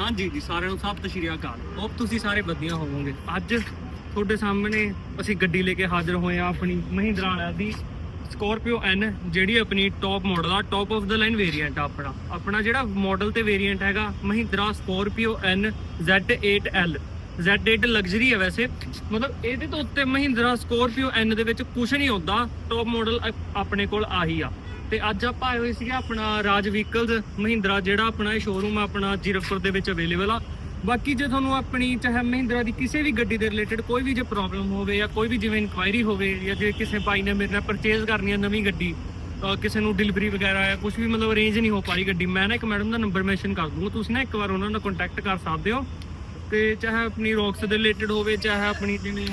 ਹਾਂਜੀ ਜੀ, ਸਾਰਿਆਂ ਨੂੰ ਸਤਿ ਸ਼੍ਰੀ ਅਕਾਲ। ਹੋਪ ਤੁਸੀਂ ਸਾਰੇ ਵਧੀਆ ਹੋਵੋਗੇ। ਅੱਜ ਤੁਹਾਡੇ ਸਾਹਮਣੇ ਅਸੀਂ ਗੱਡੀ ਲੈ ਕੇ ਹਾਜ਼ਰ ਹੋਏ ਆ ਆਪਣੀ ਮਹਿੰਦਰਾ ਵਾਲਿਆਂ ਦੀ ਸਕੋਰਪੀਓ N, ਜਿਹੜੀ ਆਪਣੀ ਟੌਪ ਮਾਡਲ ਆ top of the line variant ਆ ਆਪਣਾ। ਆਪਣਾ ਜਿਹੜਾ ਮਾਡਲ ਤੇ ਵੇਰੀਐਂਟ ਹੈਗਾ, Mahindra Scorpio N Z8L Z8 luxury ਹੈ ਵੈਸੇ। ਮਤਲਬ ਇਹਦੇ ਤੋਂ ਉੱਤੇ ਮਹਿੰਦਰਾ ਸਕੋਰਪੀਓ N ਦੇ ਵਿੱਚ ਕੁਝ ਨਹੀਂ ਹੁੰਦਾ। ਟੌਪ ਮਾਡਲ ਆਪਣੇ ਕੋਲ ਆਹੀ ਆ। ਤੇ ਅੱਜ ਆਪਾਂ ਆਏ ਹੋਏ ਸੀਗੇ ਆਪਣਾ ਰਾਜ ਵਹੀਕਲਸ ਮਹਿੰਦਰਾ, ਜਿਹੜਾ ਆਪਣਾ ਇਹ ਸ਼ੋਰੂਮ ਆਪਣਾ ਜੀਰਕਪੁਰ ਦੇ ਵਿੱਚ ਅਵੇਲੇਬਲ ਆ। ਬਾਕੀ ਜੇ ਤੁਹਾਨੂੰ ਆਪਣੀ, ਚਾਹੇ ਮਹਿੰਦਰਾ ਦੀ ਕਿਸੇ ਵੀ ਗੱਡੀ ਦੇ ਰਿਲੇਟਡ ਕੋਈ ਵੀ ਜੇ ਪ੍ਰੋਬਲਮ ਹੋਵੇ ਜਾਂ ਕੋਈ ਵੀ ਜਿਵੇਂ ਇਨਕੁਆਇਰੀ ਹੋਵੇ ਜਾਂ ਜੇ ਕਿਸੇ ਭਾਈ ਨੇ ਮੇਰੇ ਨਾਲ ਪਰਚੇਜ਼ ਕਰਨੀ ਹੈ ਨਵੀਂ ਗੱਡੀ ਕਿਸੇ ਨੂੰ ਡਿਲੀਵਰੀ ਵਗੈਰਾ ਜਾਂ ਕੁਝ ਵੀ ਮਤਲਬ ਅਰੇਂਜ ਨਹੀਂ ਹੋ ਪਾਈ ਗੱਡੀ, ਮੈਂ ਨਾ ਇੱਕ ਮੈਡਮ ਦਾ ਨੰਬਰ ਮੈਂਸ਼ਨ ਕਰ ਦੂੰਗਾ, ਤੁਸੀਂ ਨਾ ਇੱਕ ਵਾਰ ਉਹਨਾਂ ਨਾਲ ਕੰਟੈਕਟ ਕਰ ਸਕਦੇ ਹੋ। ਤੇ ਚਾਹੇ ਆਪਣੀ ਰੌਕਸ ਦੇ ਰਿਲੇਟਡ ਹੋਵੇ, ਚਾਹੇ ਆਪਣੀ ਜਿਵੇਂ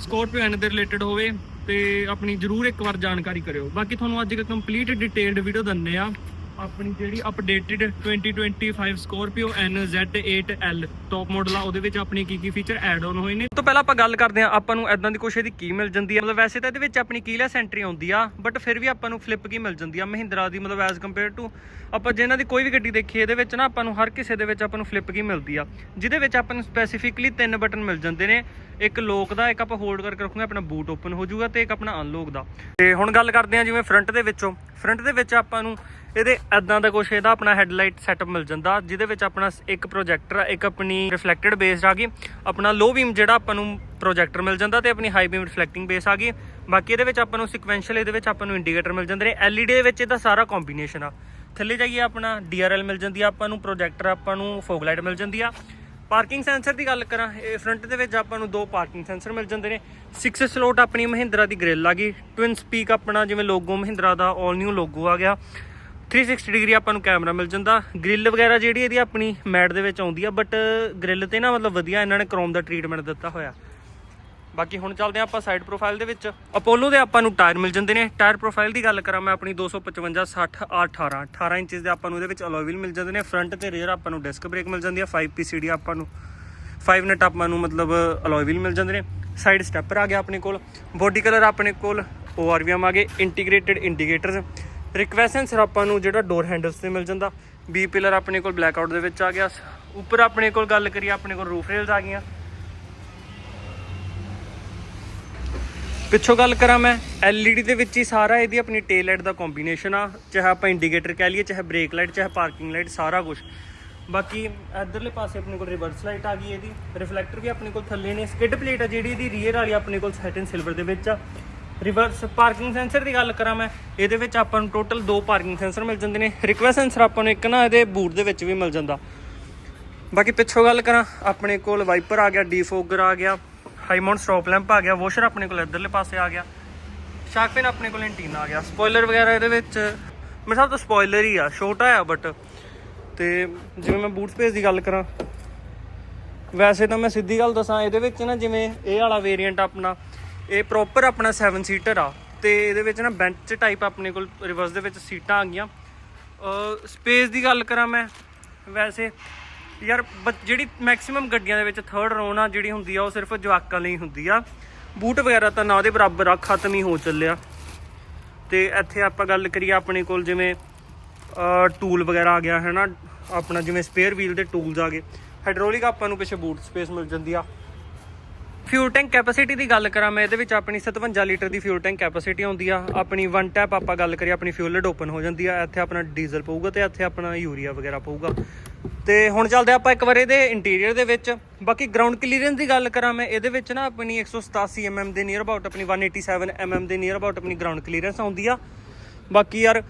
ਸਕੋਰਪੀਓ ਐਨ ਦੇ ਰਿਲੇਟਡ ਹੋਵੇ ਤੇ ਆਪਣੀ ਜਰੂਰ ਇੱਕ ਵਾਰ ਜਾਣਕਾਰੀ ਕਰਿਓ। ਬਾਕੀ ਤੁਹਾਨੂੰ ਅੱਜ ਇੱਕ ਕੰਪਲੀਟ ਡਿਟੇਲਡ ਵੀਡੀਓ ਦਿੰਨੇ ਆ। ਆਪਣੀ ਜਿਹੜੀ updated 2025 Scorpio N Z8L top model ਆ, ਉਹਦੇ ਵਿੱਚ ਆਪਣੀ ਕੀ ਕੀ ਫੀਚਰ ਐਡ ਆਨ ਹੋਏ ਨੇ। ਤੋਂ ਪਹਿਲਾਂ ਆਪਾਂ ਗੱਲ ਕਰਦੇ ਆ ਆਪਾਂ ਨੂੰ ਐਦਾਂ ਦੀ ਕੁਛ ਇਹਦੀ ਕੀ ਮਿਲ ਜਾਂਦੀ ਆ? ਮਤਲਬ ਵੈਸੇ ਤਾਂ ਇਹਦੇ ਵਿੱਚ ਆਪਣੀ ਕੀਲੈਸ ਐਂਟਰੀ ਆਉਂਦੀ ਆ ਬਟ ਫਿਰ ਵੀ ਆਪਾਂ ਨੂੰ ਫਲਿੱਪ ਕੀ ਮਿਲ ਜਾਂਦੀ ਆ? ਮਹਿੰਦਰਾ ਦੀ, ਮਤਲਬ ਐਜ਼ ਕੰਪੇਅਰ ਟੂ ਆਪਾਂ ਜਿਹਨਾਂ ਦੀ ਕੋਈ ਵੀ ਗੱਡੀ ਦੇਖੀ, ਇਹਦੇ ਵਿੱਚ ਨਾ ਆਪਾਂ ਨੂੰ ਹਰ ਕਿਸੇ ਦੇ ਵਿੱਚ ਆਪਾਂ ਨੂੰ ਫਲਿੱਪ ਕੀ ਮਿਲਦੀ ਆ। ਜਿਹਦੇ ਵਿੱਚ ਆਪਾਂ ਨੂੰ ਸਪੈਸੀਫਿਕਲੀ ਤਿੰਨ ਬਟਨ ਮਿਲ ਜਾਂਦੇ ਨੇ। ਇੱਕ ਲੋਕ ਦਾ, ਇੱਕ ਆਪਾਂ ਹੋਲਡ ਕਰਕੇ ਰੱਖੂਗੇ, ਆਪਣਾ ਬੂਟ ਓਪਨ ਹੋ ਜਾਊਗਾ ਤੇ ਇੱਕ ਆਪਣਾ ਅਨਲੋਕ ਦਾ। ਤੇ ਹੁਣ ਗੱਲ ਕਰਦੇ ਆ ਜਿਵੇਂ ਫਰੰਟ ਦੇ ਵਿੱਚੋਂ। ਫਰੰਟ ਦੇ ਵਿੱਚ ਆਪਾਂ ਨੂੰ ਇਹਦੇ ਐਦਾਂ ਦਾ ਕੁਛ, ਇਹਦਾ ਆਪਣਾ ਹੈਡਲਾਈਟ ਸੈਟਅਪ ਮਿਲ ਜਾਂਦਾ, ਜਿਹਦੇ ਵਿੱਚ ਆਪਣਾ ਇੱਕ ਪ੍ਰੋਜੈਕਟਰ ਆ, ਇੱਕ ਆਪਣੀ ਰਿਫਲੈਕਟਡ ਬੇਸ ਆ ਗਈ। ਆਪਣਾ ਲੋ ਬੀਮ ਜਿਹੜਾ ਆਪਾਂ ਨੂੰ ਪ੍ਰੋਜੈਕਟਰ ਮਿਲ ਜਾਂਦਾ ਤੇ ਆਪਣੀ ਹਾਈ ਬੀਮ ਰਿਫਲੈਕਟਿੰਗ ਬੇਸ ਆ ਗਈ। ਬਾਕੀ ਇਹਦੇ ਵਿੱਚ ਆਪਾਂ ਨੂੰ ਸਿਕੁਐਂਸ਼ੀਅਲ ਇਹਦੇ ਵਿੱਚ ਆਪਾਂ ਨੂੰ ਇੰਡੀਕੇਟਰ ਮਿਲ ਜਾਂਦੇ ਨੇ। LED ਦੇ ਵਿੱਚ ਇਹਦਾ ਸਾਰਾ ਕੰਬੀਨੇਸ਼ਨ ਆ। ਥੱਲੇ ਜਾਈਏ ਆਪਣਾ DRL ਮਿਲ ਜਾਂਦੀ ਆ, ਆਪਾਂ ਨੂੰ ਪ੍ਰੋਜੈਕਟਰ ਆਪਾਂ ਨੂੰ ਫੋਗ ਲਾਈਟ ਮਿਲ ਜਾਂਦੀ ਆ। ਪਾਰਕਿੰਗ ਸੈਂਸਰ ਦੀ ਗੱਲ ਕਰਾਂ, ਇਹ ਫਰੰਟ ਦੇ ਵਿੱਚ ਆਪਾਂ ਨੂੰ ਦੋ ਪਾਰਕਿੰਗ ਸੈਂਸਰ ਮਿਲ ਜਾਂਦੇ ਨੇ। 6 ਸਲੋਟ ਆਪਣੀ ਮਹਿੰਦਰਾ ਦੀ ਗ੍ਰਿਲ ਆ ਗਈ। ਟਵਿਨ ਸਪੀਕ ਆਪਣਾ ਜਿਵੇਂ ਲੋਗੋ ਮਹਿੰਦਰਾ ਦਾ 올 ਨਿਊ ਲੋਗੋ ਆ ਗਿਆ। 360 ਡਿਗਰੀ ਆਪਾਂ ਨੂੰ ਕੈਮਰਾ ਮਿਲ ਜਾਂਦਾ। ਗ੍ਰਿਲ ਵਗੈਰਾ ਜਿਹੜੀ ਇਹਦੀ ਆਪਣੀ ਮੈਟ ਦੇ ਵਿੱਚ ਆਉਂਦੀ ਆ ਬਟ ਗ੍ਰਿਲ ਤੇ ਨਾ ਮਤਲਬ ਵਧੀਆ, ਇਹਨਾਂ ਨੇ ਕ੍ਰੋਮ ਦਾ ਟ੍ਰੀਟਮੈਂਟ ਦਿੱਤਾ ਹੋਇਆ। ਬਾਕੀ ਹੁਣ ਚੱਲਦੇ ਹਾਂ ਆਪਾਂ ਸਾਈਡ ਪ੍ਰੋਫਾਈਲ ਦੇ ਵਿੱਚ। ਅਪੋਲੋ ਦੇ ਆਪਾਂ ਨੂੰ ਟਾਇਰ ਮਿਲ ਜਾਂਦੇ ਨੇ। ਟਾਇਰ ਪ੍ਰੋਫਾਈਲ ਦੀ ਗੱਲ ਕਰਾਂ ਮੈਂ ਆਪਣੀ 255 60 18 18 ਇੰਚਸ ਦੇ ਆਪਾਂ ਨੂੰ ਇਹਦੇ ਵਿੱਚ ਅਲੋਏ ਵੀਲ ਮਿਲ ਜਾਂਦੇ ਨੇ। ਫਰੰਟ ਤੇ ਰੀਅਰ ਆਪਾਂ ਨੂੰ ਡਿਸਕ ਬ੍ਰੇਕ ਮਿਲ ਜਾਂਦੀ ਆ। 5 PCD ਆਪਾਂ ਨੂੰ। 5 ਨਟ ਆਪਾਂ ਨੂੰ ਮਤਲਬ ਅਲੋਏ ਵੀਲ ਮਿਲ ਜਾਂਦੇ ਨੇ। ਸਾਈਡ ਸਟੈਪਰ ਆ ਗਿਆ ਆਪਣੇ ਕੋਲ। ਬੋਡੀ ਕਲਰ ਆਪਣੇ ਕੋਲ ORVM ਆ ਗਏ ਇੰਟੀਗ੍ਰੇਟਿਡ ਇੰਡੀਕੇਟਰਸ ਰਿਕਵੈਸਟ ਆਪਾਂ ਨੂੰ ਜਿਹੜਾ ਡੋਰ ਹੈਂਡਲਸ ਤੇ ਮਿਲ ਜਾਂਦਾ। ਬੀ ਪਿਲਰ ਆਪਣੇ ਕੋਲ ਬਲੈਕ ਆਊਟ ਦੇ ਵਿੱਚ ਆ ਗਿਆ। ਉੱਪਰ ਆਪਣੇ ਕੋਲ ਗੱਲ ਕਰੀਏ, ਆਪਣੇ ਕੋਲ ਰੂਫ ਰੇਲਸ ਆ ਗਈਆਂ। ਪਿੱਛੋਂ ਗੱਲ ਕਰਾਂ ਮੈਂ, LED ਦੇ ਵਿੱਚ ਹੀ ਸਾਰਾ ਇਹਦੀ ਆਪਣੀ ਟੇਲ ਲਾਈਟ ਦਾ ਕੰਬੀਨੇਸ਼ਨ ਆ, ਚਾਹੇ ਆਪਾਂ ਇੰਡੀਕੇਟਰ ਕਹਿ ਲਈਏ, ਚਾਹੇ ਬ੍ਰੇਕ ਲਾਈਟ ਚਾਹੇ ਪਾਰਕਿੰਗ ਲਾਈਟ ਸਾਰਾ ਕੁਝ ਬਾਕੀ ਇਧਰਲੇ ਪਾਸੇ ਆਪਣੇ ਕੋਲ ਰਿਵਰਸ ਲਾਈਟ ਆ ਗਈ ਇਹਦੀ ਰਿਫਲੈਕਟਰ ਵੀ ਆਪਣੇ ਕੋਲ ਥੱਲੇ ਨੇ ਸਕਿਡ ਪਲੇਟ ਆ ਜਿਹੜੀ ਇਹਦੀ ਰੀਅਰ ਵਾਲੀ ਆਪਣੇ ਕੋਲ ਸੈਟਨ ਸਿਲਵਰ ਦੇ ਵਿੱਚ ਆ। ਰਿਵਰਸ ਪਾਰਕਿੰਗ ਸੈਂਸਰ ਦੀ ਗੱਲ ਕਰਾਂ ਮੈਂ, ਇਹਦੇ ਵਿੱਚ ਆਪਾਂ ਨੂੰ ਟੋਟਲ ਦੋ ਪਾਰਕਿੰਗ ਸੈਂਸਰ ਮਿਲ ਜਾਂਦੇ ਨੇ ਰਿਕਵੈਸਟ ਸੈਂਸਰ ਆਪਾਂ ਨੂੰ ਇੱਕ ਨਾ ਇਹਦੇ ਬੂਟ ਦੇ ਵਿੱਚ ਵੀ ਮਿਲ ਜਾਂਦਾ। ਬਾਕੀ ਪਿੱਛੋਂ ਗੱਲ ਕਰਾਂ, ਆਪਣੇ ਕੋਲ ਵਾਈਪਰ ਆ ਗਿਆ ਡੀਫੋਗਰ ਆ ਗਿਆ। ਹਾਈ ਮਾਊਂਟ ਸਟਾਪ ਲੈਂਪ ਆ ਗਿਆ ਵਾਸ਼ਰ ਆਪਣੇ ਕੋਲ ਇਧਰਲੇ ਪਾਸੇ ਆ ਗਿਆ। ਸ਼ਾਰਕ ਫਿਨ ਆਪਣੇ ਕੋਲ ਐਂਟੀਨਾ ਆ ਗਿਆ। ਸਪੋਇਲਰ ਵਗੈਰਾ ਇਹਦੇ ਵਿੱਚ, ਮੇਰੇ ਹਿਸਾਬ ਤੋਂ ਸਪੋਇਲਰ ਹੀ ਆ, ਛੋਟਾ ਆ ਬਟ ਤੇ ਜਿਵੇਂ ਮੈਂ ਬੂਟ ਸਪੇਸ ਦੀ ਗੱਲ ਕਰਾਂ, ਵੈਸੇ ਤਾਂ ਮੈਂ ਸਿੱਧੀ ਗੱਲ ਦੱਸਾਂ, ਇਹਦੇ ਵਿੱਚ ਨਾ ਜਿਵੇਂ ਇਹ ਵਾਲਾ ਵੇਰੀਐਂਟ ਆਪਣਾ, ਇਹ ਪ੍ਰੋਪਰ ਆਪਣਾ 7 ਸੀਟਰ ਆ ਤੇ ਇਹਦੇ ਵਿੱਚ ਨਾ ਬੈਂਚ ਟਾਈਪ ਆਪਣੇ ਕੋਲ ਰਿਵਰਸ ਦੇ ਵਿੱਚ ਸੀਟਾਂ ਆ ਗਈਆਂ। ਸਪੇਸ ਦੀ ਗੱਲ ਕਰਾਂ ਮੈਂ, ਵੈਸੇ ਯਾਰ ਬ- ਜਿਹੜੀ ਮੈਕਸਿਮਮ ਗੱਡੀਆਂ ਦੇ ਵਿੱਚ ਥਰਡ ਰੋ ਨਾ ਜਿਹੜੀ ਹੁੰਦੀ ਆ, ਉਹ ਸਿਰਫ ਜਵਾਕਾਂ ਲਈ ਹੁੰਦੀ ਆ। ਬੂਟ ਵਗੈਰਾ ਤਾਂ ਨਾ ਉਹਦੇ ਬਰਾਬਰ ਆ, ਖਤਮ ਹੀ ਹੋ ਚੱਲਿਆ। ਤੇ ਇੱਥੇ ਆਪਾਂ ਗੱਲ ਕਰੀਏ ਆਪਣੇ ਕੋਲ ਜਿਵੇਂ ਟੂਲ ਵਗੈਰਾ ਆ ਗਿਆ ਹੈ ਨਾ ਆਪਣਾ ਜਿਵੇਂ ਸਪੇਅਰ ਵੀਲ ਦੇ ਟੂਲਸ ਆ ਗਏ। ਹਾਈਡ੍ਰੋਲਿਕ ਆਪਾਂ ਨੂੰ ਪਿੱਛੇ ਬੂਟ ਸਪੇਸ ਮਿਲ ਜਾਂਦੀ ਆ। ਫਿਊਲ ਟੈਂਕ ਕੈਪੈਸਿਟੀ ਦੀ ਗੱਲ ਕਰਾਂ ਮੈਂ, ਇਹਦੇ ਵਿੱਚ ਆਪਣੀ 57 ਲੀਟਰ ਦੀ ਫਿਊਲ ਟੈਂਕ ਕੈਪੈਸਿਟੀ ਆਉਂਦੀ ਆ। ਆਪਣੀ ਵਨ ਟੈਪ ਆਪਾਂ ਗੱਲ ਕਰੀਏ, ਆਪਣੀ ਫਿਊਲ ਲਿਡ ਓਪਨ ਹੋ ਜਾਂਦੀ ਆ। ਇੱਥੇ ਆਪਣਾ ਡੀਜ਼ਲ ਪਊਗਾ ਤੇ ਇੱਥੇ ਆਪਣਾ ਯੂਰੀਆ ਵਗੈਰਾ ਪਊਗਾ। ਤੇ ਹੁਣ ਚੱਲਦੇ ਆਪਾਂ ਇੱਕ ਵਾਰ ਇਹਦੇ ਇੰਟੀਰੀਅਰ ਦੇ ਵਿੱਚ। ਬਾਕੀ ਗਰਾਊਂਡ ਕਲੀਅਰੈਂਸ ਦੀ ਗੱਲ ਕਰਾਂ ਮੈਂ, ਇਹਦੇ ਵਿੱਚ ਨਾ ਆਪਣੀ 187 mm ਦੇ ਨੀਅਰ ਅਬਾਊਟ ਆਪਣੀ 187 mm ਦੇ ਨੀਅਰ ਅਬਾਊਟ ਆਪਣੀ ਗਰਾਊਂਡ ਕਲੀਅਰੈਂਸ ਆਉਂਦੀ ਆ। ਬਾਕੀ ਯਾਰ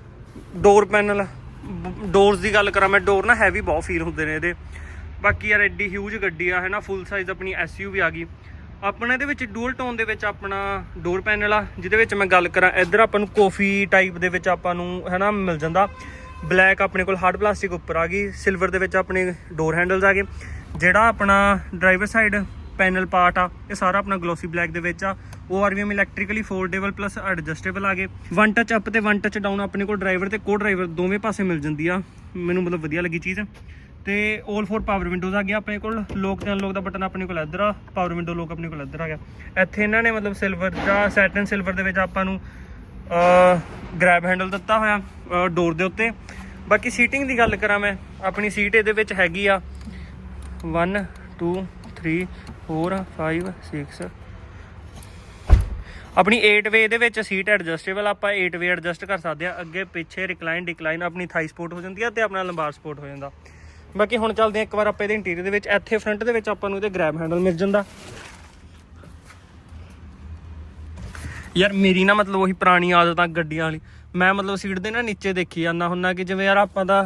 ਡੋਰ ਪੈਨਲ ਡੋਰਸ ਦੀ ਗੱਲ ਕਰਾਂ ਮੈਂ ਡੋਰ ਨਾ ਹੈਵੀ ਬਹੁਤ ਫੀਲ ਹੁੰਦੇ ਨੇ ਇਹਦੇ। ਬਾਕੀ ਯਾਰ ਐਡੀ ਹਿਊਜ ਗੱਡੀ ਆ ਹੈ ਨਾ ਫੁੱਲ ਸਾਈਜ਼ ਆਪਣੀ ਐਸਯੂਵੀ ਆ ਗਈ। ਆਪਣਾ ਇਹਦੇ ਵਿੱਚ ਡੂਅਲ ਟੋਨ ਦੇ ਵਿੱਚ ਆਪਣਾ ਡੋਰ ਪੈਨਲ ਆ, ਜਿਹਦੇ ਵਿੱਚ ਮੈਂ ਗੱਲ ਕਰਾਂ, ਇੱਧਰ ਆਪਾਂ ਨੂੰ ਕਾਫੀ ਟਾਈਪ ਦੇ ਵਿੱਚ ਆਪਾਂ ਨੂੰ ਹੈ ਨਾ ਮਿਲ ਜਾਂਦਾ। ਬਲੈਕ ਆਪਣੇ ਕੋਲ ਹਾਰਡ ਪਲਾਸਟਿਕ ਉੱਪਰ ਆ ਗਈ ਸਿਲਵਰ ਦੇ ਵਿੱਚ ਆਪਣੇ ਡੋਰ ਹੈਂਡਲਸ ਆ ਗਏ। ਜਿਹੜਾ ਆਪਣਾ ਡਰਾਈਵਰ ਸਾਈਡ ਪੈਨਲ ਪਾਰਟ ਆ, ਇਹ ਸਾਰਾ ਆਪਣਾ ਗਲੋਸੀ ਬਲੈਕ ਦੇ ਵਿੱਚ ਆ। ਉਹ RVM electrically foldable plus adjustable ਆ ਗਏ। ਵਨ ਟੱਚ ਅਪ ਤੇ ਵਨ ਟੱਚ ਡਾਊਨ ਆਪਣੇ ਕੋਲ ਡਰਾਈਵਰ ਤੇ ਕੋ ਡਰਾਈਵਰ ਦੋਵੇਂ ਪਾਸੇ ਮਿਲ ਜਾਂਦੀ ਆ। ਮੈਨੂੰ ਮਤਲਬ ਵਧੀਆ ਲੱਗੀ ਚੀਜ਼। ਤੇ 올 ਫੋਰ ਪਾਵਰ ਵਿੰਡੋਜ਼ ਆ ਗਿਆ ਆਪਣੇ ਕੋਲ। ਲੋਕ ਤੇ ਅਨਲੋਕ ਦਾ ਬਟਨ ਆਪਣੇ ਕੋਲ ਇੱਧਰ ਆ। ਪਾਵਰ ਵਿੰਡੋ ਲੋਕ ਆਪਣੇ ਕੋਲ ਇੱਧਰ ਆ ਗਿਆ। ਇੱਥੇ ਇਹਨਾਂ ਨੇ ਮਤਲਬ ਸਿਲਵਰ ਦਾ ਸੈਟਨ ਸਿਲਵਰ ਦੇ ਵਿੱਚ ਆਪਾਂ ਨੂੰ ਗ੍ਰੈਬ ਹੈਂਡਲ ਦਿੱਤਾ ਹੋਇਆ ਡੋਰ ਦੇ ਉੱਤੇ। ਬਾਕੀ ਸੀਟਿੰਗ ਦੀ ਗੱਲ ਕਰਾਂ ਮੈਂ, ਆਪਣੀ ਸੀਟ ਇਹਦੇ ਵਿੱਚ ਹੈਗੀ ਆ। 1 2 3 4 5 6 ਆਪਣੀ 8 ਵੇ ਇਹਦੇ ਵਿੱਚ ਸੀਟ ਐਡਜਸਟੇਬਲ ਆਪਾਂ 8 ਵੇ ਐਡਜਸਟ ਕਰ ਸਕਦੇ ਆ। ਅੱਗੇ ਪਿੱਛੇ ਰਿਕਲਾਈਨ ਡਿਕਲਾਈਨ ਆਪਣੀ ਥਾਈ ਸਪੋਰਟ ਹੋ ਜਾਂਦੀ ਆ ਤੇ ਆਪਣਾ ਲੰਬਾਰ ਸਪੋਰਟ ਹੋ ਜਾਂਦਾ। ਬਾਕੀ ਹੁਣ ਚੱਲਦੇ ਆ ਇੱਕ ਵਾਰ ਆਪਾਂ ਇਹਦੇ ਇੰਟੀਰੀਅਰ ਦੇ ਵਿੱਚ, ਇੱਥੇ ਫਰੰਟ ਦੇ ਵਿੱਚ ਆਪਾਂ ਨੂੰ ਇਹਦੇ ਗ੍ਰੈਬ ਹੈਂਡਲ ਮਿਲ ਜਾਂਦਾ। ਯਾਰ ਮੇਰੀ ਨਾ ਮਤਲਬ ਉਹੀ ਪੁਰਾਣੀ ਆਦਤ ਆ ਗੱਡੀਆਂ ਵਾਲੀ। ਮੈਂ ਮਤਲਬ ਸੀਟ ਦੇ ਨਾ ਨੀਚੇ ਦੇਖੀ ਜਾਂਦਾ ਹੁੰਨਾ ਕਿ ਜਿਵੇਂ ਯਾਰ ਆਪਾਂ ਦਾ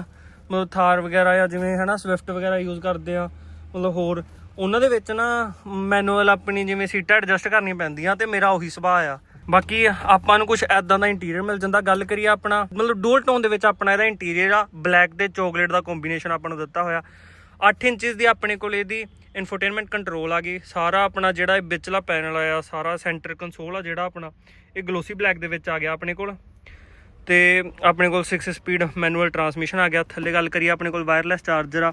ਮਤਲਬ ਥਾਰ ਵਗੈਰਾ ਜਾਂ ਜਿਵੇਂ ਹਨਾ ਸਵਿਫਟ ਵਗੈਰਾ ਯੂਜ਼ ਕਰਦੇ ਆ, ਮਤਲਬ ਹੋਰ। ਉਹਨਾਂ ਦੇ ਵਿੱਚ ਨਾ ਮੈਨੂਅਲ ਆਪਣੀ ਜਿਵੇਂ ਸੀਟਾਂ ਐਡਜਸਟ ਕਰਨੀਆਂ ਪੈਂਦੀਆਂ ਤੇ ਮੇਰਾ ਉਹੀ ਸੁਭਾਅ ਆ। ਬਾਕੀ ਆਪਾਂ ਨੂੰ ਕੁਝ ਐਦਾਂ ਦਾ ਇੰਟੀਰੀਅਰ ਮਿਲ ਜਾਂਦਾ। ਗੱਲ ਕਰੀਏ ਆਪਣਾ, ਮਤਲਬ ਡੋਲ ਟੋਨ ਦੇ ਵਿੱਚ ਆਪਣਾ ਇਹਦਾ ਇੰਟੀਰੀਅਰ ਆ। ਬਲੈਕ ਤੇ ਚਾਕਲੇਟ ਦਾ ਕੰਬੀਨੇਸ਼ਨ ਆਪਾਂ ਨੂੰ ਦਿੱਤਾ ਹੋਇਆ। 8 ਇੰਚਸ ਦੀ ਆਪਣੇ ਕੋਲ ਇਹਦੀ ਇਨਫੋਟੇਨਮੈਂਟ ਕੰਟਰੋਲ ਆ ਗਈ। ਸਾਰਾ ਆਪਣਾ ਜਿਹੜਾ ਇਹ ਵਿਚਲਾ ਪੈਨਲ ਆਇਆ, ਸਾਰਾ ਸੈਂਟਰ ਕੰਸੋਲ ਆ ਜਿਹੜਾ ਆਪਣਾ, ਇਹ ਗਲੋਸੀ ਬਲੈਕ ਦੇ ਵਿੱਚ ਆ ਗਿਆ ਆਪਣੇ ਕੋਲ। ਤੇ ਆਪਣੇ ਕੋਲ 6 ਸਪੀਡ ਮੈਨੂਅਲ ਟਰਾਂਸਮਿਸ਼ਨ ਆ ਗਿਆ। ਥੱਲੇ ਗੱਲ ਕਰੀਏ ਆਪਣੇ ਕੋਲ ਵਾਇਰਲੈਸ ਚਾਰਜਰ ਆ।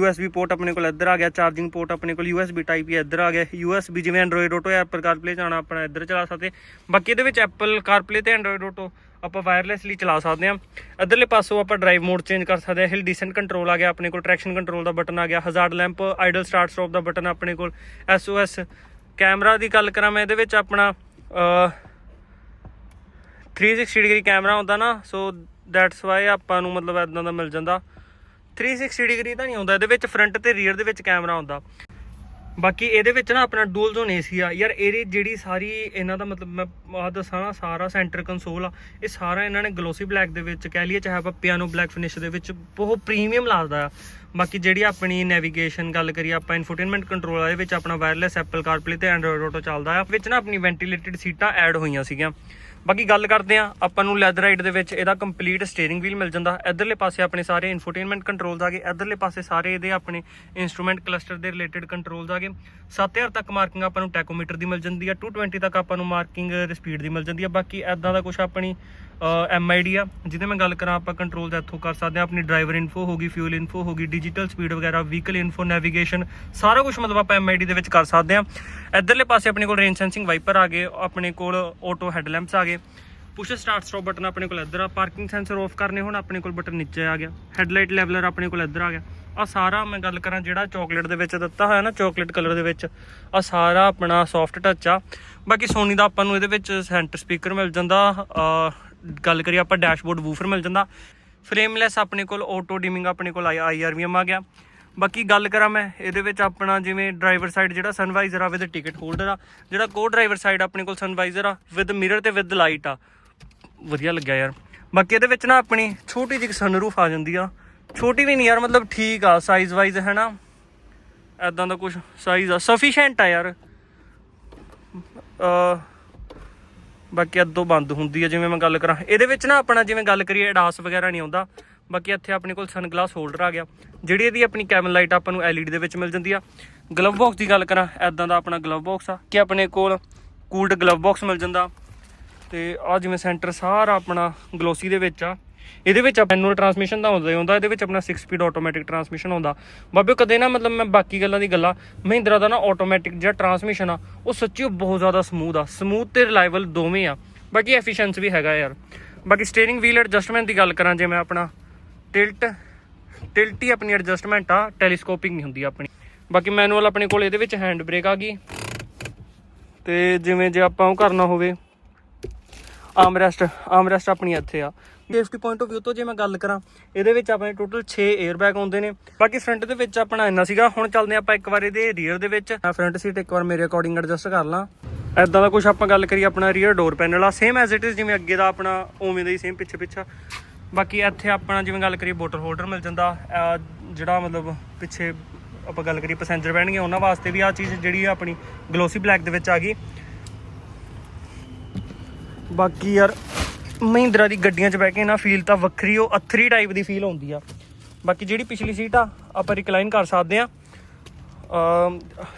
USB ਪੋਰਟ ਆਪਣੇ ਕੋਲ ਇੱਧਰ ਆ ਗਿਆ। ਚਾਰਜਿੰਗ ਪੋਰਟ ਆਪਣੇ ਕੋਲ USB ਟਾਈਪ ਹੀ ਇੱਧਰ ਆ ਗਿਆ। USB ਜਿਵੇਂ Android Auto ਜਾਂ Apple CarPlay ਜਾਣਾ ਆਪਣਾ ਇੱਧਰ ਚਲਾ ਸਕਦੇ। ਬਾਕੀ ਇਹਦੇ ਵਿੱਚ Apple CarPlay ਤੇ Android Auto ਆਪਾਂ ਵਾਇਰਲੈਸਲੀ ਚਲਾ ਸਕਦੇ ਹਾਂ। ਇੱਧਰਲੇ ਪਾਸੋਂ ਆਪਾਂ ਡਰਾਈਵ ਮੋਡ ਚੇਂਜ ਕਰ ਸਕਦੇ ਹਾਂ। ਹਿਲ ਡੀਸੈਂਟ ਕੰਟਰੋਲ ਆ ਗਿਆ ਆਪਣੇ ਕੋਲ। ਟਰੈਕਸ਼ਨ ਕੰਟਰੋਲ ਦਾ ਬਟਨ ਆ ਗਿਆ। Hazard lamp idle start stop ਦਾ ਬਟਨ ਆਪਣੇ ਕੋਲ। SOS ਕੈਮਰਾ ਦੀ ਗੱਲ ਕਰਾਂ ਮੈਂ, ਇਹਦੇ ਵਿੱਚ ਆਪਣਾ, ਅਹ 360 ਡਿਗਰੀ ਕੈਮਰਾ ਹੁੰਦਾ ਨਾ ਸੋ ਦੈਟਸ ਵਾਈ ਆਪਾਂ ਨੂੰ ਮਤਲਬ ਇਦਾਂ ਦਾ ਮਿਲ ਜਾਂਦਾ। 360 ਡਿਗਰੀ ਤਾਂ ਨਹੀਂ ਆਉਂਦਾ ਇਹਦੇ ਵਿੱਚ ਫਰੰਟ ਤੇ ਰੀਅਰ ਦੇ ਵਿੱਚ ਕੈਮਰਾ ਹੁੰਦਾ। ਬਾਕੀ ਇਹਦੇ ਵਿੱਚ ਨਾ ਆਪਣਾ ਡੂਲ ਜ਼ੋਨ ਏਸੀ ਆ। ਯਾਰ ਇਹਦੀ ਜਿਹੜੀ ਸਾਰੀ ਇਹਨਾਂ ਦਾ ਮਤਲਬ ਮੈਂ ਆਹ ਦੱਸਾਂ ਨਾ, ਸਾਰਾ ਸੈਂਟਰ ਕੰਸੋਲ ਆ। ਇਹ ਸਾਰਾ ਇਹਨਾਂ ਨੇ ਗਲੋਸੀ ਬਲੈਕ ਦੇ ਵਿੱਚ ਕਹਿ ਲਈਏ, ਚਾਹੇ ਆਪਾਂ ਪਿਆਨੋ ਬਲੈਕ ਫਿਨਿਸ਼ ਦੇ ਵਿੱਚ ਬਹੁਤ ਪ੍ਰੀਮੀਅਮ ਲੱਗਦਾ ਆ। ਬਾਕੀ ਜਿਹੜੀ ਆਪਣੀ ਨੈਵੀਗੇਸ਼ਨ ਗੱਲ ਕਰੀਏ, ਆਪਾਂ ਇਨਫੋਟੇਨਮੈਂਟ ਕੰਟਰੋਲ ਆ ਇਹਦੇ ਵਿੱਚ ਆਪਣਾ ਵਾਇਰਲੈਸ ਐਪਲ CarPlay ਤੇ Android Auto ਚੱਲਦਾ ਆ। ਵਿੱਚ ਨਾ ਆਪਣੀ ਵੈਂਟੀਲੇਟਡ ਸੀਟਾਂ ਐਡ ਹੋਈਆਂ ਸੀਗੀਆਂ। ਬਾਕੀ ਗੱਲ ਕਰਦੇ ਆ ਆਪਾਂ ਨੂੰ ਲੈਦਰ ਰਾਈਡ ਦੇ ਵਿੱਚ ਇਹਦਾ ਕੰਪਲੀਟ ਸਟੀਅਰਿੰਗ ਵੀਲ ਮਿਲ ਜਾਂਦਾ। ਇਧਰਲੇ ਪਾਸੇ ਆਪਣੇ ਸਾਰੇ ਇਨਫੋਟੇਨਮੈਂਟ ਕੰਟਰੋਲਸ ਆ ਗਏ। ਇਧਰਲੇ ਪਾਸੇ ਸਾਰੇ ਇਹਦੇ ਆਪਣੇ ਇਨਸਟਰੂਮੈਂਟ ਕਲਸਟਰ ਦੇ ਰਿਲੇਟਡ ਕੰਟਰੋਲਸ ਆ ਗਏ। 7000 ਤੱਕ ਮਾਰਕਿੰਗ ਆਪਾਂ ਨੂੰ ਟੈਕੋਮੀਟਰ ਦੀ ਮਿਲ ਜਾਂਦੀ ਆ। 220 ਤੱਕ ਆਪਾਂ ਨੂੰ ਮਾਰਕਿੰਗ ਸਪੀਡ ਦੀ ਮਿਲ ਜਾਂਦੀ ਆ। ਬਾਕੀ ਐਦਾਂ ਦਾ ਕੁਝ ਆਪਣੀ ਐਮਆਈਡੀ ਆ, ਜਿਹਦੇ ਮੈਂ ਗੱਲ ਕਰਾਂ, ਆਪਾਂ ਕੰਟਰੋਲ ਦਾ ਇੱਥੋਂ ਕਰ ਸਕਦੇ ਆ ਆਪਣੀ ਡਰਾਈਵਰ ਇਨਫੋ ਹੋਗੀ ਫਿਊਲ ਇਨਫੋ ਹੋਗੀ ਡਿਜੀਟਲ ਸਪੀਡ ਵਗੈਰਾ ਵਹੀਕਲ ਇਨਫੋ ਨੈਵੀਗੇਸ਼ਨ ਸਾਰਾ ਕੁਝ ਮਤਲਬ ਆਪਾਂ ਐਮਆਈਡੀ ਦੇ ਵਿੱਚ ਕਰ ਸਕਦੇ ਆ ਇਧਰਲੇ ਪਾਸੇ ਆਪਣੇ ਕੋਲ ਰੇਂਜ ਸੈਂਸਿੰਗ ਵਾਈਪਰ ਆ ਗਏ, ਆਪਣੇ ਕੋਲ ਆਟੋ ਹੈਡਲੈਂਪਸ ਆ ਗਏ। ਪੁਸ਼ ਸਟਾਰਟ ਸਟਾਪ ਬਟਨ ਆਪਣੇ ਕੋਲ ਇੱਧਰ ਆ ਪਾਰਕਿੰਗ ਸੈਂਸਰ ਆਫ ਕਰਨੇ ਹੁਣ ਆਪਣੇ ਕੋਲ ਬਟਨ ਨੀਚੇ ਆ ਗਿਆ। ਹੈਡਲਾਈਟ ਲੈਵਲਰ ਆਪਣੇ ਕੋਲ ਇੱਧਰ ਆ ਗਿਆ। ਆ ਸਾਰਾ ਮੈਂ ਗੱਲ ਕਰਾਂ ਜਿਹੜਾ ਚਾਕਲੇਟ ਦੇ ਵਿੱਚ ਦਿੱਤਾ ਹੋਇਆ ਨਾ ਚਾਕਲੇਟ ਕਲਰ ਦੇ ਵਿੱਚ ਆ ਸਾਰਾ ਆਪਣਾ ਸੌਫਟ ਟੱਚ ਆ। ਬਾਕੀ ਸੋਨੀ ਦਾ ਆਪਾਂ ਨੂੰ ਇਹਦੇ ਵਿੱਚ ਸੈਂਟਰ ਸਪੀਕਰ ਮਿਲ ਜਾਂਦਾ ਗੱਲ ਕਰੀਏ ਆਪਾਂ ਡੈਸ਼ਬੋਰਡ ਵੂਫਰ ਮਿਲ ਜਾਂਦਾ। ਫਰੇਮਲੈਸ ਆਪਣੇ ਕੋਲ ਆਟੋ ਡਿਮਿੰਗ ਆਪਣੇ ਕੋਲ ਆਈਆਰਵੀਐਮ ਆ ਗਿਆ। ਬਾਕੀ ਗੱਲ ਕਰਾਂ ਮੈਂ, ਇਹਦੇ ਵਿੱਚ ਆਪਣਾ ਜਿਵੇਂ ਡਰਾਈਵਰ ਸਾਈਡ ਜਿਹੜਾ ਸਨਵਾਈਜ਼ਰ ਆ ਵਿਦ ਟਿਕਟ ਹੋਲਡਰ ਆ, ਜਿਹੜਾ ਕੋ ਡਰਾਈਵਰ ਸਾਈਡ ਆਪਣੇ ਕੋਲ ਸਨਵਾਈਜ਼ਰ ਆ ਵਿਦ ਮਿਰਰ ਤੇ ਵਿਦ ਲਾਈਟ ਆ। ਵਧੀਆ ਲੱਗਿਆ ਯਾਰ। ਬਾਕੀ ਇਹਦੇ ਵਿੱਚ ਨਾ ਆਪਣੀ ਛੋਟੀ ਜਿਹੀ ਸਨਰੂਫ ਆ ਜਾਂਦੀ ਆ। ਛੋਟੀ ਵੀ ਨਹੀਂ ਯਾਰ, ਮਤਲਬ ਠੀਕ ਆ ਸਾਈਜ਼ ਵਾਈਜ਼ ਹੈ ਨਾ। ਐਦਾਂ ਦਾ ਕੁਝ ਸਾਈਜ਼ ਆ। ਸਫੀਸ਼ੀਐਂਟ ਆ ਯਾਰ। ਅ ਬਾਕੀ ਅੱਧੋ ਬੰਦ ਹੁੰਦੀ ਆ, ਜਿਵੇਂ ਮੈਂ ਗੱਲ ਕਰਾਂ। ਇਹਦੇ ਵਿੱਚ ਨਾ ਆਪਣਾ ਜਿਵੇਂ ਗੱਲ ਕਰੀਏ, ਅਡਾਸ ਵਗੈਰਾ ਨਹੀਂ ਆਉਂਦਾ। ਬਾਕੀ ਇੱਥੇ ਆਪਣੇ ਕੋਲ ਸਨਗਲਾਸ ਹੋਲਡਰ ਆ ਗਿਆ। ਜਿਹੜੀ ਇਹਦੀ ਆਪਣੀ ਕੈਬਨ ਲਾਈਟ ਆਪਾਂ ਨੂੰ LED ਦੇ ਵਿੱਚ ਮਿਲ ਜਾਂਦੀ ਆ। ਗਲਵ ਬਾਕਸ ਦੀ ਗੱਲ ਕਰਾਂ ਐਦਾਂ ਦਾ ਆਪਣਾ ਗਲਵ ਬਾਕਸ ਆ ਕਿ ਆਪਣੇ ਕੋਲ ਕੂਲਡ ਗਲਵ ਬਾਕਸ ਮਿਲ ਜਾਂਦਾ। ਤੇ ਆ ਜਿਵੇਂ ਸੈਂਟਰ ਸਾਰਾ ਆਪਣਾ ਗਲੋਸੀ ਦੇ ਵਿੱਚ ਆ। ਇਹਦੇ ਵਿੱਚ ਮੈਨੂਅਲ ਟਰਾਂਸਮਿਸ਼ਨ ਦਾ ਹੁੰਦਾ ਹੁੰਦਾ ਇਹਦੇ ਵਿੱਚ ਆਪਣਾ 6 ਸਪੀਡ ਆਟੋਮੈਟਿਕ ਟਰਾਂਸਮਿਸ਼ਨ ਹੁੰਦਾ ਬਾਬੇ, ਕਦੇ ਨਾ ਮਤਲਬ ਮੈਂ ਬਾਕੀ ਗੱਲਾਂ ਦੀ ਗੱਲਾਂ, ਮਹਿੰਦਰਾ ਦਾ ਨਾ ਆਟੋਮੈਟਿਕ ਜਿਹੜਾ ਟਰਾਂਸਮਿਸ਼ਨ ਆ, ਉਹ ਸੱਚੀ ਬਹੁਤ ਜ਼ਿਆਦਾ ਸਮੂਥ ਆ। ਸਮੂਥ ਤੇ ਰਿਲਾਇਬਲ ਦੋਵੇਂ ਆ। ਬਾਕੀ ਐਫੀਸ਼ੀਐਂਸੀ ਵੀ ਹੈਗਾ ਯਾਰ। ਬਾਕੀ ਸਟੀਅਰਿੰਗ ਵੀਲ ਐਡਜਸਟਮੈਂਟ ਦੀ ਗੱਲ ਕਰਾਂ ਜੇ ਮੈਂ ਆਪਣਾ ਟਿਲਟ ਟਿਲਟ ਹੀ ਆਪਣੀ ਐਡਜਸਟਮੈਂਟ ਆ ਟੈਲੀਸਕੋਪਿੰਗ ਨਹੀਂ ਹੁੰਦੀ ਆਪਣੀ। ਬਾਕੀ ਮੈਨੂਅਲ ਆਪਣੇ ਕੋਲ ਇਹਦੇ ਵਿੱਚ ਹੈਂਡ ਬ੍ਰੇਕ ਆ ਗਈ। ਤੇ ਜਿਵੇਂ ਜੇ ਆਪਾਂ ਉਹ ਕਰਨਾ ਹੋਵੇ ਆਮਰੈਸਟ ਆਮਰੈਸਟ ਆਪਣੀ ਇੱਥੇ ਆ। ਸੇਫਟੀ ਪੁਆਇੰਟ ਆਫ View ਤੋਂ ਜੇ ਮੈਂ ਗੱਲ ਕਰਾਂ, ਇਹਦੇ ਵਿੱਚ ਆਪਣੇ ਟੋਟਲ 6 에ਅਰਬੈਗ ਆਉਂਦੇ ਨੇ। ਬਾਕੀ ਫਰੰਟ ਦੇ ਵਿੱਚ ਆਪਣਾ ਇੰਨਾ ਸੀਗਾ, ਹੁਣ ਚੱਲਦੇ ਆਪਾਂ ਇੱਕ ਵਾਰ ਇਹਦੇ ਰੀਅਰ ਦੇ ਵਿੱਚ। ਫਰੰਟ ਸੀਟ ਇੱਕ ਵਾਰ ਮੇਰੇ ਅਕੋਰਡਿੰਗ ਐਡਜਸਟ ਕਰ ਲਾਂ। ਐਦਾਂ ਦਾ ਕੁਝ ਆਪਾਂ ਗੱਲ ਕਰੀਏ ਆਪਣਾ ਰੀਅਰ ਡੋਰ ਪੈਨਲ ਆ ਸੇਮ ਐਜ਼ ਇਟ ਇਜ਼ ਜਿਵੇਂ ਅੱਗੇ ਦਾ ਆਪਣਾ, ਉਵੇਂ ਦਾ ਹੀ ਸੇਮ ਪਿੱਛੇ ਪਿੱਛਾ। ਬਾਕੀ ਇੱਥੇ ਆਪਣਾ ਜਿਵੇਂ ਗੱਲ ਕਰੀਏ ਬੋਟਲ ਹੋਲਡਰ ਮਿਲ ਜਾਂਦਾ। ਜਿਹੜਾ ਮਤਲਬ ਪਿੱਛੇ ਆਪਾਂ ਗੱਲ ਕਰੀਏ ਪੈਸੇਂਜਰ ਬਹਿਣਗੇ ਉਹਨਾਂ ਵਾਸਤੇ ਵੀ ਆ ਚੀਜ਼ ਜਿਹੜੀ ਆ ਆਪਣੀ ਗਲੋਸੀ ਬਲੈਕ ਦੇ ਵਿੱਚ ਆ ਗਈ। ਬਾਕੀ ਯਾਰ ਮਹਿੰਦਰਾ ਦੀ ਗੱਡੀਆਂ 'ਚ ਬਹਿ ਕੇ ਨਾ ਫੀਲ ਤਾਂ ਵੱਖਰੀ, ਉਹ ਅਥਰੀ ਟਾਈਪ ਦੀ ਫੀਲ ਹੁੰਦੀ ਆ। ਬਾਕੀ ਜਿਹੜੀ ਪਿਛਲੀ ਸੀਟ ਆ, ਆਪਾਂ ਰਿਕਲਾਈਨ ਕਰ ਸਕਦੇ ਆ।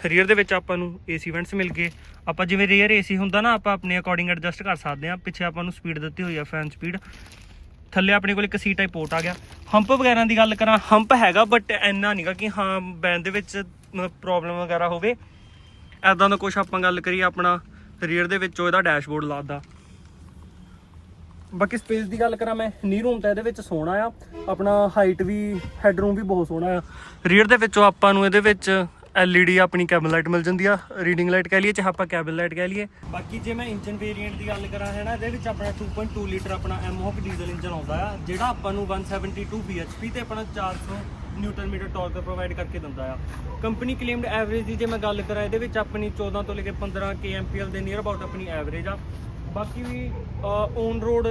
ਰੀਅਰ ਦੇ ਵਿੱਚ ਆਪਾਂ ਨੂੰ ਏਸੀ ਵੈਂਟਸ ਮਿਲ ਗਏ। ਆਪਾਂ ਜਿਵੇਂ ਰੀਅਰ ਏਸੀ ਹੁੰਦਾ ਨਾ, ਆਪਾਂ ਆਪਣੇ ਅਕੋਰਡਿੰਗ ਐਡਜਸਟ ਕਰ ਸਕਦੇ ਆ। ਪਿੱਛੇ ਆਪਾਂ ਨੂੰ ਸਪੀਡ ਦਿੱਤੀ ਹੋਈ ਆ ਫੈਨ ਸਪੀਡ ਥੱਲੇ ਆਪਣੇ ਕੋਲ ਇੱਕ ਸੀ ਟਾਈਪ ਪੋਰਟ ਆ ਗਿਆ। ਹੰਪ ਵਗੈਰਾ ਦੀ ਗੱਲ ਕਰਾਂ ਹੰਪ ਹੈਗਾ ਬਟ ਇੰਨਾ ਨਹੀਂਗਾ ਕਿ ਹਾਂ ਬੈਨ ਦੇ ਵਿੱਚ ਪ੍ਰੋਬਲਮ ਵਗੈਰਾ ਹੋਵੇ। ਐਦਾਂ ਦਾ ਕੁਝ ਆਪਾਂ ਗੱਲ ਕਰੀਏ ਆਪਣਾ ਰੀਅਰ ਦੇ ਵਿੱਚੋਂ ਇਹਦਾ ਡੈਸ਼ਬੋਰਡ ਲਾਦਾ ਬਾਕੀ ਸਪੇਸ ਦੀ ਗੱਲ ਕਰਾਂ ਮੈਂ ਨੀ ਰੂਮ ਤਾਂ ਇਹਦੇ ਵਿੱਚ ਸੋਹਣਾ ਆ। ਆਪਣਾ ਹਾਈਟ ਵੀ ਹੈਡ ਰੂਮ ਵੀ ਬਹੁਤ ਸੋਹਣਾ ਆ। ਰੀਅਰ ਦੇ ਵਿੱਚੋਂ ਆਪਾਂ ਨੂੰ ਇਹਦੇ ਵਿੱਚ LED ਆਪਣੀ ਕੈਬਨ ਲਾਈਟ ਮਿਲ ਜਾਂਦੀ ਆ। ਰੀਡਿੰਗ ਲਾਈਟ ਕਹਿ ਲਈਏ, ਚਾਹੇ ਆਪਾਂ ਕੈਬਨ ਲਾਈਟ ਕਹਿ ਲਈਏ। ਬਾਕੀ ਜੇ ਮੈਂ ਇੰਜਨ ਵੇਰੀਐਂਟ ਦੀ ਗੱਲ ਕਰਾਂ ਹੈ ਨਾ ਇਹਦੇ ਵਿੱਚ ਆਪਣਾ 2.2 ਲੀਟਰ ਆਪਣਾ ਐਮਹੌਕ ਡੀਜ਼ਲ ਇੰਜਨ ਆਉਂਦਾ ਆ, ਜਿਹੜਾ ਆਪਾਂ ਨੂੰ 172 bhp ਤੇ ਆਪਣਾ 400 ਨਿਊਟਨ ਮੀਟਰ ਟਾਰਕ ਪ੍ਰੋਵਾਈਡ ਕਰਕੇ ਦਿੰਦਾ ਆ। ਕੰਪਨੀ ਕਲੇਮਡ ਐਵਰੇਜ ਦੀ ਜੇ ਮੈਂ ਗੱਲ ਕਰਾਂ, ਇਹਦੇ ਵਿੱਚ ਆਪਣੀ 14 ਤੋਂ ਲੈ ਕੇ 15 kmpl ਦੇ ਨੀਅਰ ਅਬਾਊਟ ਆਪਣੀ ਐਵਰੇਜ ਆ। ਬਾਕੀ ਵੀ ਔਨ ਰੋਡ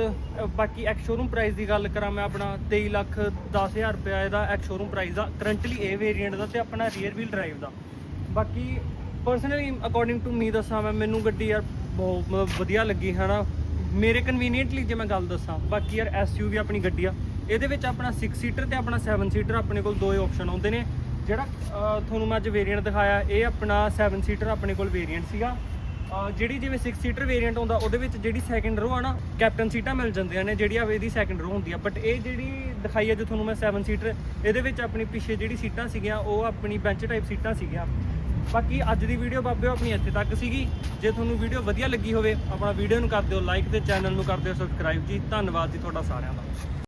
ਬਾਕੀ ਐਕਸ ਸ਼ੋਰੂਮ ਪ੍ਰਾਈਸ ਦੀ ਗੱਲ ਕਰਾਂ ਮੈਂ ਆਪਣਾ 23 ਲੱਖ 10000 ਰੁਪਏ ਇਹਦਾ ਐਕਸ ਸ਼ੋਰੂਮ ਪ੍ਰਾਈਸ ਦਾ। ਕਰੰਟਲੀ ਇਹ ਵੇਰੀਐਂਟ ਦਾ ਤੇ ਆਪਣਾ ਰੀਅਰ ਵੀਲ ਡਰਾਈਵ ਦਾ। ਬਾਕੀ ਪਰਸਨਲੀ ਅਕੋਰਡਿੰਗ ਟੂ ਮੀ ਦੱਸਾਂ ਮੈਂ, ਮੈਨੂੰ ਗੱਡੀ ਯਾਰ ਬਹੁਤ ਵਧੀਆ ਲੱਗੀ, ਹਨਾ। ਮੇਰੇ ਕਨਵੀਨੀਅੰਟਲੀ ਜੇ ਮੈਂ ਗੱਲ ਦੱਸਾਂ, ਬਾਕੀ ਯਾਰ ਐਸਯੂਵੀ ਆਪਣੀ ਗੱਡੀ ਆ। ਇਹਦੇ ਵਿੱਚ ਆਪਣਾ 6 ਸੀਟਰ ਤੇ ਆਪਣਾ 7 ਸੀਟਰ ਆਪਣੇ ਕੋਲ ਦੋ ਹੀ ਆਪਸ਼ਨ ਆਉਂਦੇ ਨੇ। ਜਿਹੜਾ ਤੁਹਾਨੂੰ ਮੈਂ ਅੱਜ ਵੇਰੀਐਂਟ ਦਿਖਾਇਆ, ਇਹ ਆਪਣਾ 7 ਸੀਟਰ ਆਪਣੇ ਕੋਲ ਵੇਰੀਐਂਟ ਸੀਗਾ। ਜਿਹੜੀ ਜਿਵੇਂ 6 ਸੀਟਰ ਵੇਰੀਐਂਟ ਹੁੰਦਾ, ਉਹਦੇ ਵਿੱਚ ਜਿਹੜੀ ਸੈਕਿੰਡ ਰੋ ਆ ਨਾ ਕੈਪਟਨ ਸੀਟਾਂ ਮਿਲ ਜਾਂਦੀਆਂ ਨੇ, ਜਿਹੜੀ ਆ ਇਹਦੀ ਸੈਕਿੰਡ ਰੋ ਹੁੰਦੀ ਆ। ਬਟ ਇਹ ਜਿਹੜੀ ਦਿਖਾਈ ਆ, ਜੋ ਤੁਹਾਨੂੰ ਮੈਂ 7 ਸੀਟਰ ਇਹਦੇ ਵਿੱਚ ਆਪਣੀ ਪਿੱਛੇ ਜਿਹੜੀ ਸੀਟਾਂ ਸੀਗੀਆਂ, ਉਹ ਆਪਣੀ ਬੈਂਚ ਟਾਈਪ ਸੀਟਾਂ ਸੀਗੀਆਂ। ਬਾਕੀ ਅੱਜ ਦੀ ਵੀਡੀਓ ਬਾਬਿਓ ਆਪਣੀ ਇੱਥੇ ਤੱਕ ਸੀਗੀ। ਜੇ ਤੁਹਾਨੂੰ ਵੀਡੀਓ ਵਧੀਆ ਲੱਗੀ ਹੋਵੇ, ਆਪਣਾ ਵੀਡੀਓ ਨੂੰ ਕਰ ਦਿਓ ਲਾਈਕ ਤੇ ਚੈਨਲ ਨੂੰ ਕਰ ਦਿਓ ਸਬਸਕ੍ਰਾਈਬ ਜੀ। ਧੰਨਵਾਦ ਜੀ ਤੁਹਾਡਾ ਸਾਰਿਆਂ ਦਾ।